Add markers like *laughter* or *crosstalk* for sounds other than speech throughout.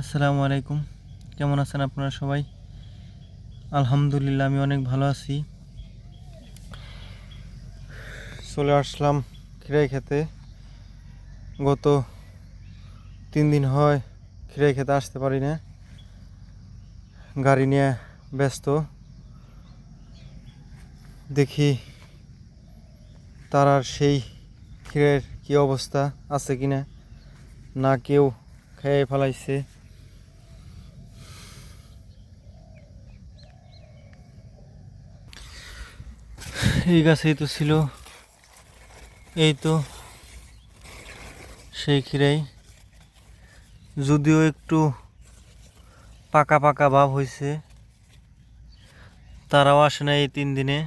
আসসালামু আলাইকুম। কেমন আছেন আপনারা সবাই? আলহামদুলিল্লাহ, আমি অনেক ভালো আছি। চলে আসলাম খিরাই খেতে। গত তিন দিন হয় খিরাই খেতে আসতে পারি না। গাড়ি নিয়ে ব্যস্ত। দেখি তার আর সেই ক্ষীরের কি অবস্থা, আছে কিনা? না কেউ খেয়ে ফেলাইছে। এই গাছেই তো ছিল। এই তো সেই ক্ষীরাই। যদিও একটু পাকা পাকা ভাব হয়েছে তারাও আসে না এই তিন দিনে।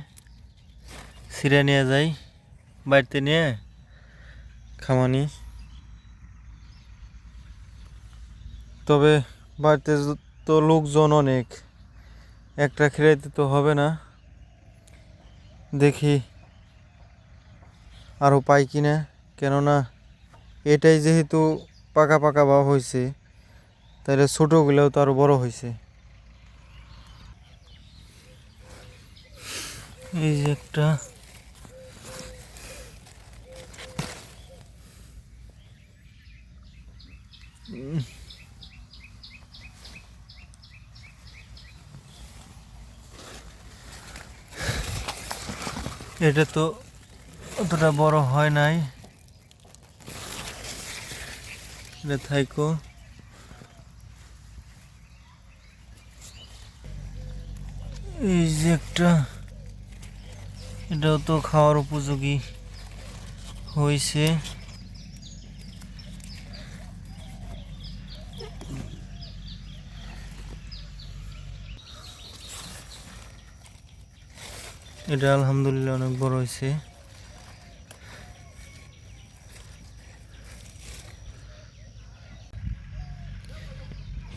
ছিঁড়ে নিয়ে যায় বাড়িতে নিয়ে খামানি। তবে বাড়িতে তো লোকজন অনেক, একটা খেলাইতে তো হবে না। দেখি আরও পাই কিনা কেননা এটাই যেহেতু পাকা পাকা ভাব হয়েছে তাহলে ছোটোগুলোও তো আরও বড় হয়েছে এই যে একটা। উম, এটা তো অতটা বড় হয় নাই। এটা থাইকো। এই যে একটা, এটাও তো খাওয়ার উপযোগী হয়েছে এটা আলহামদুলিল্লাহ অনেক বড় হয়েছে।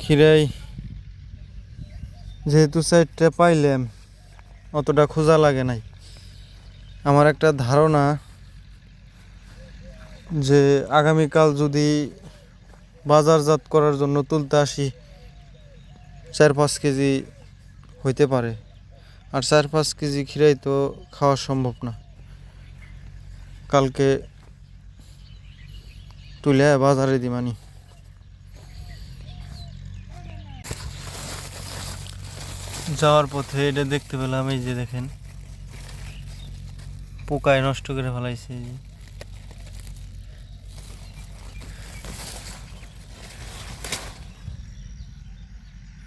খিরাই, যেহেতু সাইডটা পাইলাম, অতটা খোঁজা লাগে নাই। আমার একটা ধারণা যে আগামীকাল যদি বাজারজাত করার জন্য তুলতে আসি, চার পাঁচ কেজি হইতে পারে। আর চার পাঁচ কেজি ক্ষীরাই তো খাওয়া সম্ভব না। কালকে তুলে বাজারে দিমানি যাওয়ার পথে এটা দেখতে পেলাম, এই যে দেখেন। পোকায় নষ্ট করে ফেলাইছে এই যে।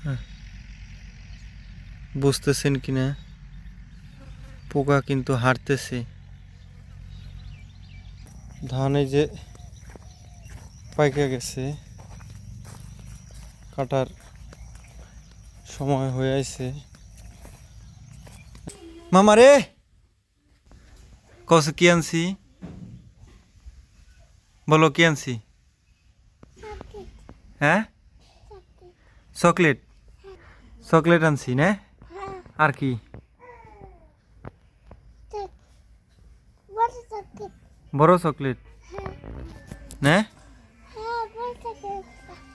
হ্যাঁ। বুঝতেছেন কিনা পোকা কিন্তু হারতেছে। ধান এই যে পাইকে গেছে কাটার সময় হয়ে আছে মামা রে! কস কি আনছি? বলো কি আনছি? হ্যাঁ? চকলেট। চকলেট আনছি না? আর কি? বড় চকলেট না।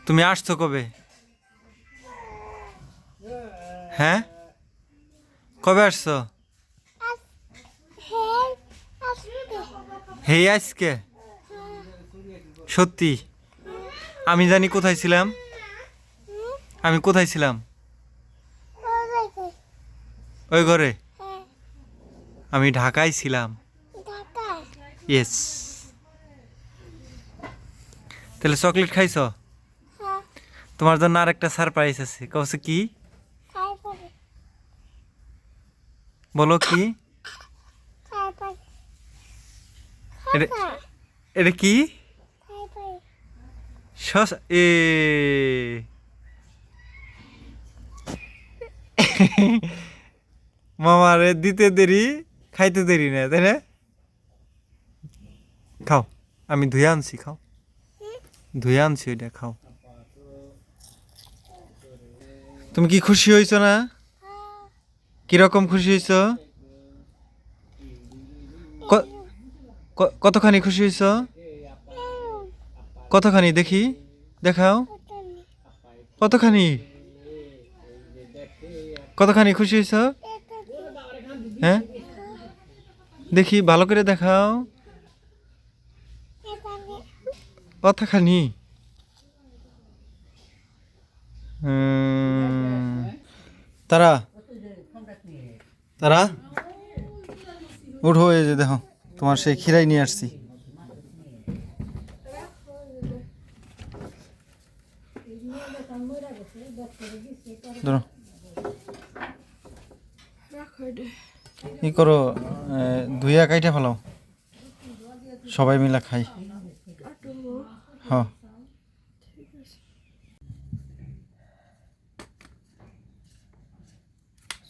তুমি আসছো কবে? হ্যাঁ? কবে আসছো? হে আজকে? সত্যি? আমি জানি কোথায় ছিলাম। আমি কোথায় ছিলাম? ওই ঘরে? আমি ঢাকায় ছিলাম। ইয়েস তাহলে চকলেট খাইছ? তোমার জন্য আর একটা সারপ্রাইজ আছে। কছে কি? বলো কি? এটা এটা কি? এ *laughs* মামারে দিতে দেরি, খাইতে দেরি না, তাই না? খাও, আমি ধুয়ে আনছি, খাও। ধুয়ে আনছি ওইটা, খাও। তুমি কি খুশি হয়েছো না? কীরকম খুশি ক- কতখানি খুশি হয়েছো কতখানি, দেখি, দেখাও। কতখানি? কতখানি খুশি হয়েছ হ্যাঁ? দেখি, ভালো করে দেখাও। কতখানি তারা তারা, উঠো এই যে দেখো, তোমার সেই খিরাই নিয়ে আসছি। ধরো। ই করো ধুইয়া কাইটা ফেলাও। সবাই মিলা খাই। হ।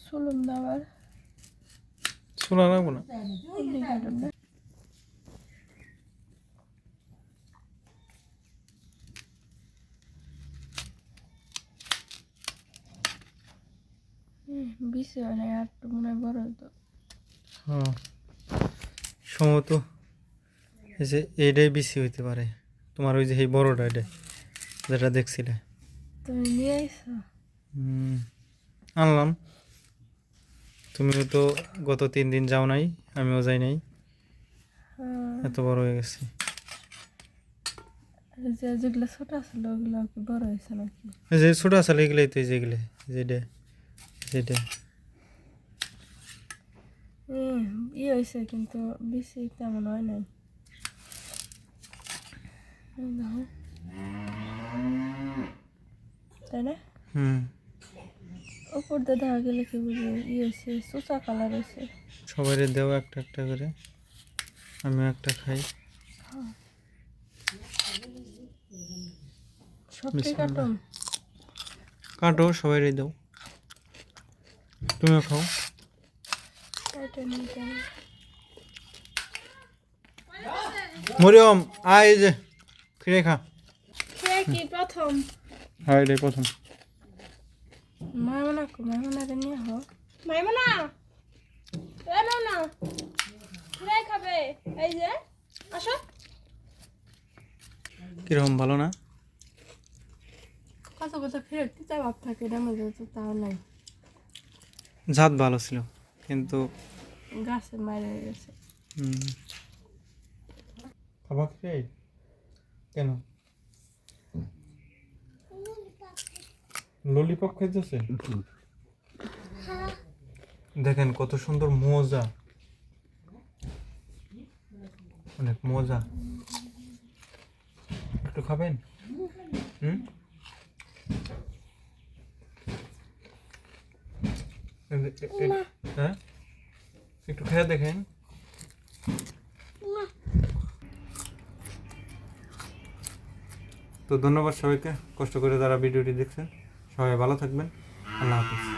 চলুন না আবার শোনা লাগবো না? বেশি হয় আর একটু মনে হয় বড় হ্যাঁ সম্ভবত এই যে এইটাই বেশি হইতে পারে। তোমার ওই যে এই বড়টা এটা যেটা দেখছিলে। তুমি নিয়ে আইসো আনলাম। তুমিও তো গত তিন দিন যাও নাই আমিও যাই নাই। এত বড় হয়ে গেছে। যেগুলো ছোট ছিল ওগুলো বড় হয়েছে নাকি? যে ছোট আসলে এগুলাই তো যেগুলো যেটা যেটা ই হয়েছে কিন্তু বেশি তেমন হয় নাই। তাই না? হুম। উপর দিয়ে দেখা গেলে কি বুঝি ই হয়েছে সুসা কালার হয়েছে। সবাই দেও একটা একটা করে। আমিও একটা খাই। কাটো সবাই দাও। তুমিও খাও। মরিয়ম আয় যে ফিরে খা। কি প্রথম? হ্যাঁ এটাই প্রথম। মায়মনা কো মায়মনাকে নিয়ে হো মাইমনা! মাইমনা! ফ্রাই খাবে এই যে আসো। কীরকম ভালো না? কত কত ফেরত দিতে ভাব থাকে এটার মধ্যে তো তাও নাই। ঝাত ভালো ছিল কিন্তু গাছে মারে গেছে। খাই কেন? ললিপপ খাইতেছে? দেখেন কত সুন্দর মজা। অনেক মজা। একটু খাবেন? হুম? হ্যাঁ? একটু খেয়ে দেখেন। তো ধন্যবাদ সবাইকে। কষ্ট করে যারা ভিডিওটি দেখছেন, সবাই ভালো থাকবেন। আল্লাহ হাফিজ।